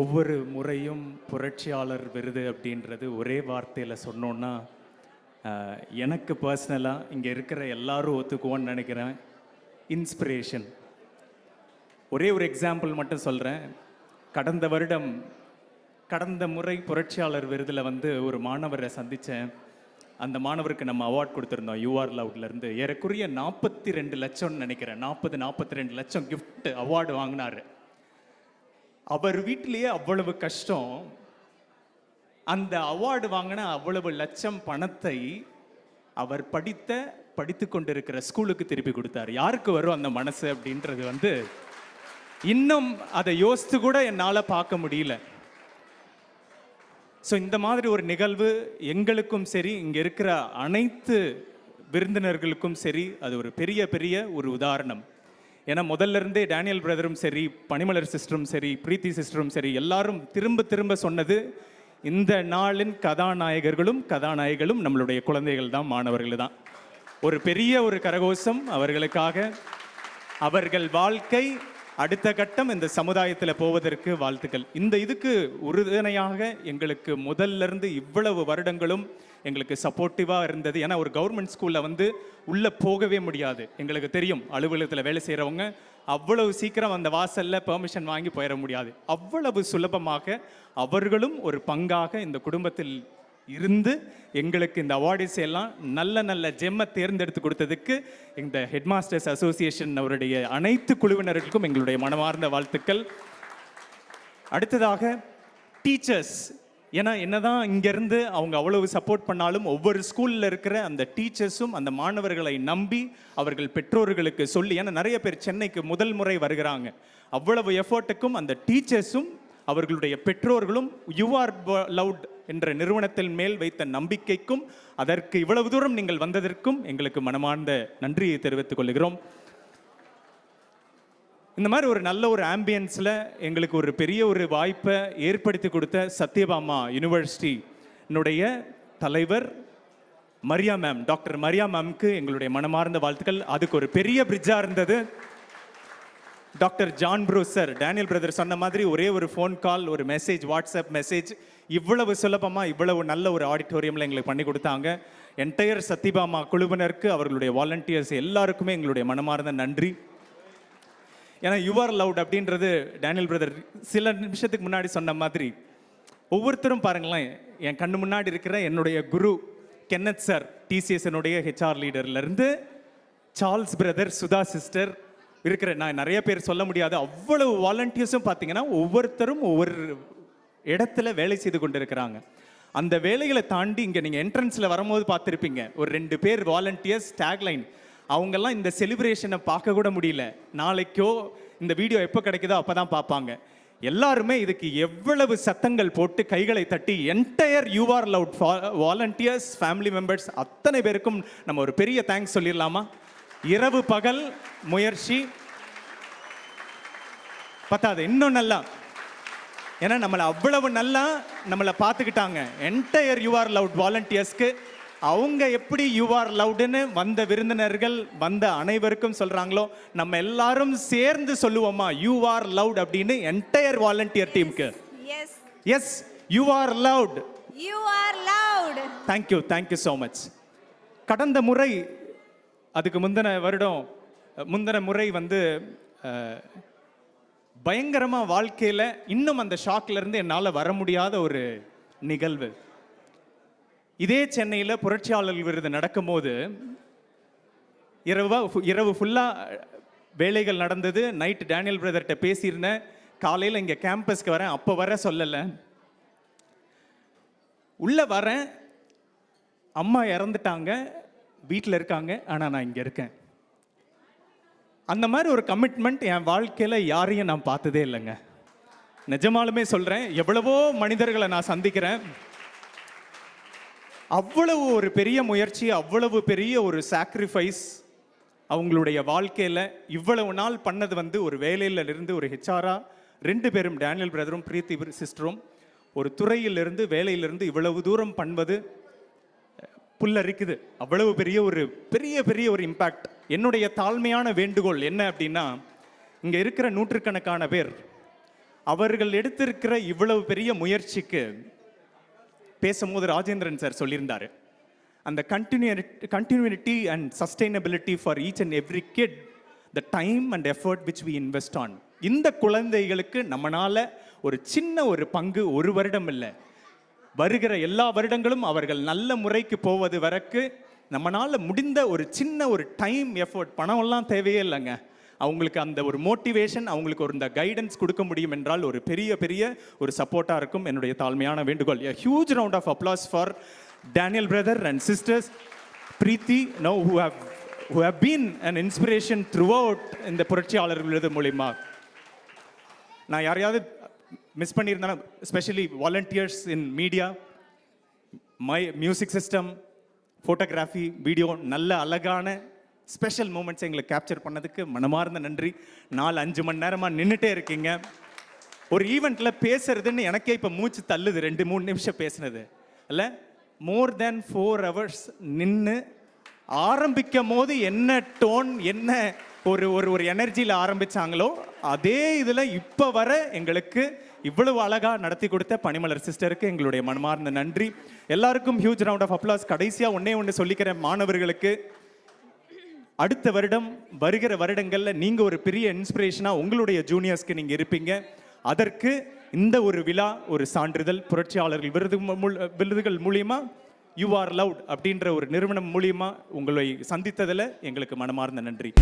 ஒவ்வொரு முறையும் புரட்சியாளர் விருது அப்படின்றது ஒரே வார்த்தையில் சொன்னோன்னா எனக்கு பர்சனலாக இங்கே இருக்கிற எல்லாரும் ஒத்துக்குவோன்னு நினைக்கிறேன். இன்ஸ்பிரேஷன் ஒரே ஒரு எக்ஸாம்பிள் மட்டும் சொல்கிறேன் கடந்த வருடம் கடந்த முறை புரட்சியாளர் விருதில் வந்து ஒரு மாணவரை சந்தித்தேன் அந்த மாணவருக்கு நம்ம அவார்ட் கொடுத்துருந்தோம் யூஆர் லவுட்லேருந்து ஏறக்குறைய நாற்பத்தி ரெண்டு லட்சம்னு நினைக்கிறேன். நாற்பது நாற்பத்தி ரெண்டு லட்சம் கிஃப்ட் அவார்டு வாங்கினார். அவர் வீட்டிலேயே அவ்வளவு கஷ்டம். அந்த அவார்டு வாங்கின அவ்வளவு லட்சம் பணத்தை அவர் படித்த படித்து கொண்டிருக்கிற ஸ்கூலுக்கு திருப்பி கொடுத்தார். யாருக்கு வரும் அந்த மனசு அப்படின்றது வந்து இன்னும் அதை யோசித்து கூட என்னால் பார்க்க முடியல. ஸோ இந்த மாதிரி ஒரு நிகழ்வு எங்களுக்கும் சரி இங்கே இருக்கிற அனைத்து விருந்தினர்களுக்கும் சரி அது ஒரு பெரிய பெரிய ஒரு உதாரணம். ஏன்னா முதல்ல இருந்தே டேனியல் பிரதரும் சரி பனிமலர் சிஸ்டரும் சரி பிரீத்தி சிஸ்டரும் சரி எல்லாரும் திரும்ப திரும்ப சொன்னது இந்த நாளின் கதாநாயகர்களும் கதாநாயகிகளும் நம்மளுடைய குழந்தைகள் தான் மாணவர்கள் தான். ஒரு பெரிய ஒரு கரகோஷம் அவர்களுக்காக. அவர்கள் வாழ்க்கை அடுத்த கட்டம் இந்த சமுதாயத்தில் போவதற்கு வாழ்த்துக்கள். இந்த இதுக்கு உறுதுணையாக எங்களுக்கு முதல்ல இருந்து இவ்வளவு வருடங்களும் எங்களுக்கு சப்போர்ட்டிவாக இருந்தது. ஏன்னா ஒரு கவர்மெண்ட் ஸ்கூலில் வந்து உள்ளே போகவே முடியாது. எங்களுக்கு தெரியும் அலுவலகத்தில் வேலை செய்கிறவங்க அவ்வளவு சீக்கிரம் அந்த வாசலில் பெர்மிஷன் வாங்கி போயிட முடியாது. அவ்வளவு சுலபமாக அவர்களும் ஒரு பங்காக இந்த குடும்பத்தில் இருந்து எங்களுக்கு இந்த அவார்ட்ஸ் எல்லாம் நல்ல நல்ல ஜெம்மை தேர்ந்தெடுத்து கொடுத்ததுக்கு இந்த ஹெட்மாஸ்டர்ஸ் அசோசியேஷன் அவருடைய அனைத்து குழுவினருக்கும் எங்களுடைய மனமார்ந்த வாழ்த்துக்கள். அடுத்ததாக டீச்சர்ஸ் ஏன்னா என்னதான் இங்கேருந்து அவங்க அவ்வளவு சப்போர்ட் பண்ணாலும் ஒவ்வொரு ஸ்கூலில் இருக்கிற அந்த டீச்சர்ஸும் அந்த மாணவர்களை நம்பி அவர்கள் பெற்றோர்களுக்கு சொல்லி ஏன்னா நிறைய பேர் சென்னைக்கு முதல் முறை வருகிறாங்க. அவ்வளவு எஃபர்ட்டுக்கும் அந்த டீச்சர்ஸும் அவர்களுடைய பெற்றோர்களும் யூ ஆர் லவுட் என்ற நிறுவனத்தின் மேல் வைத்த நம்பிக்கைக்கும் அதற்கு இவ்வளவு தூரம் நீங்கள் வந்ததற்கும் எங்களுக்கு மனமார்ந்த நன்றியை தெரிவித்துக் கொள்கிறோம். இந்த மாதிரி ஒரு நல்ல ஒரு ஆம்பியன்ஸில் எங்களுக்கு ஒரு பெரிய ஒரு வாய்ப்பை ஏற்படுத்தி கொடுத்த சத்யபாமா யூனிவர்சிட்டினுடைய தலைவர் மரியா மேம் டாக்டர் மரியா மேம்க்கு எங்களுடைய மனமார்ந்த வாழ்த்துக்கள். அதுக்கு ஒரு பெரிய பிரிட்ஜாக இருந்தது. Doctor John Bruce sir Daniel brother சொன்ன மாதிரி ஒரே ஒரு ஃபோன் கால் ஒரு மெசேஜ் வாட்ஸ்அப் மெசேஜ் இவ்வளவு சுலபமாக இவ்வளவு நல்ல ஒரு ஆடிட்டோரியமில் எங்களுக்கு பண்ணி கொடுத்தாங்க. என்டையர் சத்திபாமா குழுவினருக்கு அவர்களுடைய வாலண்டியர்ஸ் எல்லாருக்குமே எங்களுடைய மனமார்ந்த நன்றி. ஏன்னா யுவர் லவுட் அப்படின்றது டேனியல் பிரதர் சில நிமிஷத்துக்கு முன்னாடி சொன்ன மாதிரி. ஒவ்வொருத்தரும் பாருங்களேன் என் கண்ணு முன்னாடி இருக்கிற என்னுடைய குரு கென்னத் சார் டிசிஎஸ்னுடைய ஹெச்ஆர் லீடர்லேருந்து சார்ல்ஸ் பிரதர் சுதா சிஸ்டர் இருக்கிற நான் நிறைய பேர் சொல்ல முடியாது. அவ்வளவு வாலண்டியர்ஸும் பார்த்தீங்கன்னா ஒவ்வொருத்தரும் ஒவ்வொரு இடத்துல வேலை செய்து கொண்டிருக்கிறாங்க. அந்த வேலைகளை தாண்டி இங்கே நீங்கள் என்ட்ரன்ஸில் வரும்போது பார்த்துருப்பீங்க. ஒரு ரெண்டு பேர் வாலண்டியர்ஸ் டேக்லைன் அவங்கெல்லாம் இந்த செலிப்ரேஷனை பார்க்க கூட முடியல. நாளைக்கோ இந்த வீடியோ எப்போ கிடைக்குதோ அப்போ தான் பார்ப்பாங்க. எல்லாருமே இதுக்கு எவ்வளவு சத்தங்கள் போட்டு கைகளை தட்டி entire you are loud volunteers family members அத்தனை பேருக்கும் நம்ம ஒரு பெரிய தேங்க்ஸ் சொல்லிடலாமா? இரவு பகல் முயற்சி. பத்தாது இன்னும் நல்லா. ஏன்னா நம்மளை அவ்வளவு நல்லா நம்மளை பார்த்துக்கிட்டாங்க. என்டையர் யூஆர் லவுட் வாலண்டியர்ஸ்க்கு அவங்க எப்படி யூஆர் லவுடுன்னு வந்த விருந்தினர்கள் வந்த அனைவருக்கும் சொல்றாங்களோ நம்ம எல்லாரும் சேர்ந்து சொல்லுவோமா யூ ஆர் லவுட் அப்படின்னு என்டையர் வாலண்டியர் டீமுக்கு Yes, yes you are loud you are loud. Thank you thank you so much கடந்த முறை அதுக்கு முந்தின வருடம் முந்தின முறை வந்து பயங்கரமாக வாழ்க்கையில் இன்னும் அந்த ஷாக்லேருந்து என்னால் வர முடியாத ஒரு நிகழ்வு. இதே சென்னையில் புரட்சியாளர் விருது நடக்கும்போது இரவா இரவு ஃபுல்லாக வேலைகள் நடந்தது. நைட்டு டேனியல் பிரதர்கிட்ட பேசியிருந்தேன். காலையில் இங்கே கேம்பஸ்க்கு வரேன். அப்போ வர சொல்லலை. உள்ளே வரேன். அம்மா இறந்துட்டாங்க. வீட்டில் இருக்காங்க ஆனால் நான் இங்கே இருக்கேன். அந்த மாதிரி ஒரு கமிட்மெண்ட் என் வாழ்க்கையில் யாரையும் நான் பார்த்ததே இல்லைங்க. நிஜமாலுமே சொல்கிறேன் எவ்வளவோ மனிதர்களை நான் சந்திக்கிறேன். அவ்வளவு ஒரு பெரிய முயற்சி அவ்வளவு பெரிய ஒரு சாக்ரிஃபைஸ் அவங்களுடைய வாழ்க்கையில் இவ்வளவு நாள் பண்ணது வந்து ஒரு வேலையில் இருந்து ஒரு ஹெச்ஆரா ரெண்டு பேரும் டேனியல் பிரதரும் பிரீத்தி சிஸ்டரும் ஒரு துறையிலிருந்து வேலையிலிருந்து இவ்வளவு தூரம் பண்ணுவது புல்லரிக்குது அவ்வளவு பெரிய ஒரு பெரிய பெரிய ஒரு இம்பேக்ட் என்னுடைய தாழ்மையான வேண்டுகோள் என்ன அப்படின்னா இங்கே இருக்கிற நூற்றுக்கணக்கான பேர் அவர்கள் எடுத்திருக்கிற இவ்வளவு பெரிய முயற்சிக்கு பேசும்போது ராஜேந்திரன் சார் சொல்லியிருந்தார். அந்த continue continuity and sustainability for each and every kid the time and effort which we invest on இந்த குழந்தைகளுக்கு நம்மளால் ஒரு சின்ன ஒரு பங்கு ஒரு வருடம் இல்லை. வருகிற எல்லா வருடங்களும் அவர்கள் நல்ல முறைக்கு போவது வரைக்கு நம்மளால் முடிந்த ஒரு சின்ன ஒரு டைம் எஃபர்ட் பணம்லாம் தேவையே இல்லைங்க. அவங்களுக்கு அந்த ஒரு மோட்டிவேஷன் அவங்களுக்கு ஒரு இந்த கைடன்ஸ் கொடுக்க முடியும் என்றால் ஒரு பெரிய பெரிய ஒரு சப்போர்ட்டாக இருக்கும். என்னுடைய தாழ்மையான வேண்டுகோள். A huge round of applause for Daniel brother and sisters Preethi no who have who have been and inspiration throughout இந்த புரட்சியாளர்களது மூலிமா நான் யாரையாவது miss பண்ணியிருந்தேன்னா specially volunteers in media my music system photography video நல்ல அழகான ஸ்பெஷல் மூமெண்ட்ஸ் எங்களை capture பண்ணதுக்கு மனமார்ந்த நன்றி. நாலு அஞ்சு மணி நேரமாக நின்றுட்டே இருக்கீங்க. ஒரு ஈவெண்ட்டில் பேசுறதுன்னு எனக்கே இப்போ மூச்சு தள்ளுது ரெண்டு மூணு நிமிஷம் பேசுனது. இல்லை மோர் தேன் ஃபோர் ஹவர்ஸ் நின்று ஆரம்பிக்கும் போது என்ன டோன் என்ன ஒரு ஒரு ஒரு எனர்ஜியில் ஆரம்பிச்சாங்களோ அதே இதில் இப்போ வர எங்களுக்கு இவ்வளவு அழகாக நடத்தி கொடுத்த பனிமலர் சிஸ்டருக்கு எங்களுடைய மனமார்ந்த நன்றி. எல்லாருக்கும் ஹியூஜ் ரவுண்ட் ஆஃப் அப்ளாஸ் கடைசியாக ஒன்னே ஒன்று சொல்லிக்கிறேன் மாணவர்களுக்கு. அடுத்த வருடம் வருகிற வருடங்களில் நீங்கள் ஒரு பெரிய இன்ஸ்பிரேஷனாக உங்களுடைய ஜூனியர்ஸ்க்கு நீங்கள் இருப்பீங்க. அதற்கு இந்த ஒரு விழா ஒரு சான்றிதழ் புரட்சியாளர்கள் விருது விருதுகள் மூலியமா யூ ஆர் லவுட் அப்படின்ற ஒரு நிறுவனம் மூலியமா உங்களை சந்தித்ததில் எங்களுக்கு மனமார்ந்த நன்றி.